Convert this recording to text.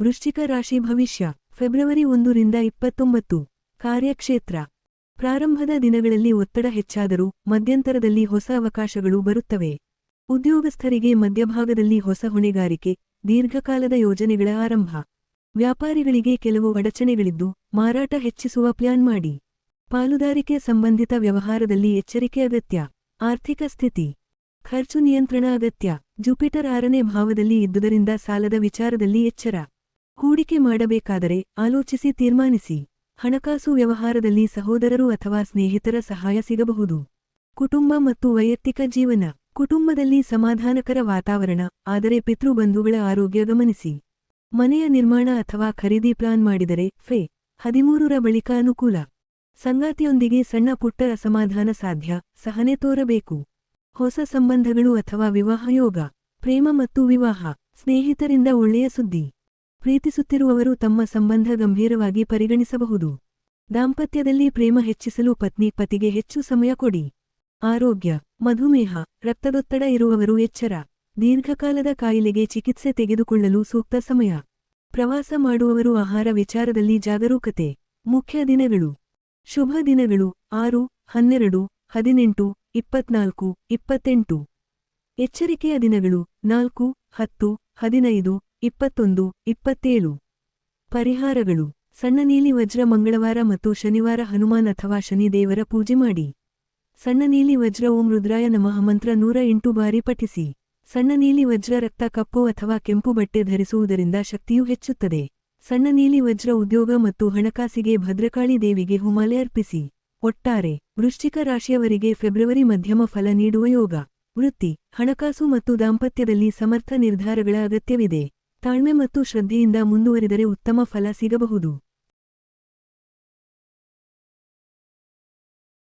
ವೃಶ್ಚಿಕ ರಾಶಿ ಭವಿಷ್ಯ, ಫೆಬ್ರವರಿ ಒಂದರಿಂದ ಇಪ್ಪತ್ತೊಂಬತ್ತು, ಕಾರ್ಯಕ್ಷೇತ್ರ. ಪ್ರಾರಂಭದ ದಿನಗಳಲ್ಲಿ ಒತ್ತಡ ಹೆಚ್ಚಾದರೂ ಮಧ್ಯಂತರದಲ್ಲಿ ಹೊಸ ಅವಕಾಶಗಳು ಬರುತ್ತವೆ. ಉದ್ಯೋಗಸ್ಥರಿಗೆ ಮಧ್ಯಭಾಗದಲ್ಲಿ ಹೊಸ ಹೊಣೆಗಾರಿಕೆ, ದೀರ್ಘಕಾಲದ ಯೋಜನೆಗಳ ಆರಂಭ. ವ್ಯಾಪಾರಿಗಳಿಗೆ ಕೆಲವು ಅಡಚಣೆಗಳಿದ್ದು ಮಾರಾಟ ಹೆಚ್ಚಿಸುವ ಪ್ಲಾನ್ ಮಾಡಿ. ಪಾಲುದಾರಿಕೆ ಸಂಬಂಧಿತ ವ್ಯವಹಾರದಲ್ಲಿ ಎಚ್ಚರಿಕೆ ಅಗತ್ಯ. ಆರ್ಥಿಕ ಸ್ಥಿತಿ. ಖರ್ಚು ನಿಯಂತ್ರಣ ಅಗತ್ಯ. ಜುಪಿಟರ್ ಆರನೇ ಭಾವದಲ್ಲಿ ಇದ್ದುದರಿಂದ ಸಾಲದ ವಿಚಾರದಲ್ಲಿ ಎಚ್ಚರ. ಹೂಡಿಕೆ ಮಾಡಬೇಕಾದರೆ ಆಲೋಚಿಸಿ ತೀರ್ಮಾನಿಸಿ. ಹಣಕಾಸು ವ್ಯವಹಾರದಲ್ಲಿ ಸಹೋದರರು ಅಥವಾ ಸ್ನೇಹಿತರ ಸಹಾಯ ಸಿಗಬಹುದು. ಕುಟುಂಬ ಮತ್ತು ವೈಯಕ್ತಿಕ ಜೀವನ. ಕುಟುಂಬದಲ್ಲಿ ಸಮಾಧಾನಕರ ವಾತಾವರಣ, ಆದರೆ ಪಿತೃಬಂಧುಗಳ ಆರೋಗ್ಯ ಗಮನಿಸಿ. ಮನೆಯ ನಿರ್ಮಾಣ ಅಥವಾ ಖರೀದಿ ಪ್ಲಾನ್ ಮಾಡಿದರೆ ಫೆ. ಹದಿಮೂರರ ಬಳಿಕ ಅನುಕೂಲ. ಸಂಗಾತಿಯೊಂದಿಗೆ ಸಣ್ಣ ಪುಟ್ಟ ಅಸಮಾಧಾನ ಸಾಧ್ಯ, ಸಹನೆ ತೋರಬೇಕು. ಹೊಸ ಸಂಬಂಧಗಳು ಅಥವಾ ವಿವಾಹ ಯೋಗ ಪ್ರೇಮ ಮತ್ತು ವಿವಾಹ. ಸ್ನೇಹಿತರಿಂದ ಒಳ್ಳೆಯ ಸುದ್ದಿ. ಪ್ರೀತಿಸುತ್ತಿರುವವರು ತಮ್ಮ ಸಂಬಂಧ ಗಂಭೀರವಾಗಿ ಪರಿಗಣಿಸಬಹುದು. ದಾಂಪತ್ಯದಲ್ಲಿ ಪ್ರೇಮ ಹೆಚ್ಚಿಸಲು ಪತ್ನಿ ಪತಿಗೆ ಹೆಚ್ಚು ಸಮಯ ಕೊಡಿ. ಆರೋಗ್ಯ, ಮಧುಮೇಹ, ರಕ್ತದೊತ್ತಡ ಇರುವವರು ಎಚ್ಚರ. ದೀರ್ಘಕಾಲದ ಕಾಯಿಲೆಗೆ ಚಿಕಿತ್ಸೆ ತೆಗೆದುಕೊಳ್ಳಲು ಸೂಕ್ತ ಸಮಯ. ಪ್ರವಾಸ ಮಾಡುವವರು ಆಹಾರ ವಿಚಾರದಲ್ಲಿ ಜಾಗರೂಕತೆ. ಮುಖ್ಯ ದಿನಗಳು. ಶುಭ ದಿನಗಳು, ಆರು, ಹನ್ನೆರಡು, ಹದಿನೆಂಟು, ಇಪ್ಪತ್ನಾಲ್ಕು, ಇಪ್ಪತ್ತೆಂಟು. ಎಚ್ಚರಿಕೆಯ ದಿನಗಳು, ನಾಲ್ಕು, ಹತ್ತು, ಹದಿನೈದು ಇಪ್ಪತ್ತೊಂದು, ಇಪ್ಪತ್ತೇಳು. ಪರಿಹಾರಗಳು. ಸಣ್ಣ ನೀಲಿ ವಜ್ರ ಮಂಗಳವಾರ ಮತ್ತು ಶನಿವಾರ ಹನುಮಾನ್ ಅಥವಾ ಶನಿದೇವರ ಪೂಜೆ ಮಾಡಿ. ಸಣ್ಣ ನೀಲಿ ವಜ್ರ ಓಂ ರುದ್ರಾಯ ನಮಃ ಮಂತ್ರ ನೂರ ಎಂಟು ಬಾರಿ ಪಠಿಸಿ. ಸಣ್ಣ ನೀಲಿ ವಜ್ರ ರಕ್ತ ಕಪ್ಪು ಅಥವಾ ಕೆಂಪು ಬಟ್ಟೆ ಧರಿಸುವುದರಿಂದ ಶಕ್ತಿಯು ಹೆಚ್ಚುತ್ತದೆ. ಸಣ್ಣ ನೀಲಿ ವಜ್ರ ಉದ್ಯೋಗ ಮತ್ತು ಹಣಕಾಸಿಗೆ ಭದ್ರಕಾಳಿ ದೇವಿಗೆ ಹುಮಾಲೆ ಅರ್ಪಿಸಿ. ಒಟ್ಟಾರೆ, ವೃಶ್ಚಿಕ ರಾಶಿಯವರಿಗೆ ಫೆಬ್ರವರಿ ಮಧ್ಯಮ ಫಲ ನೀಡುವ ಯೋಗ. ವೃತ್ತಿ, ಹಣಕಾಸು ಮತ್ತು ದಾಂಪತ್ಯದಲ್ಲಿ ಸಮರ್ಥ ನಿರ್ಧಾರಗಳ ಅಗತ್ಯವಿದೆ. ತಾಳ್ಮೆ ಮತ್ತು ಶ್ರದ್ಧೆಯಿಂದ ಮುಂದುವರಿದರೆ ಉತ್ತಮ ಫಲ ಸಿಗಬಹುದು.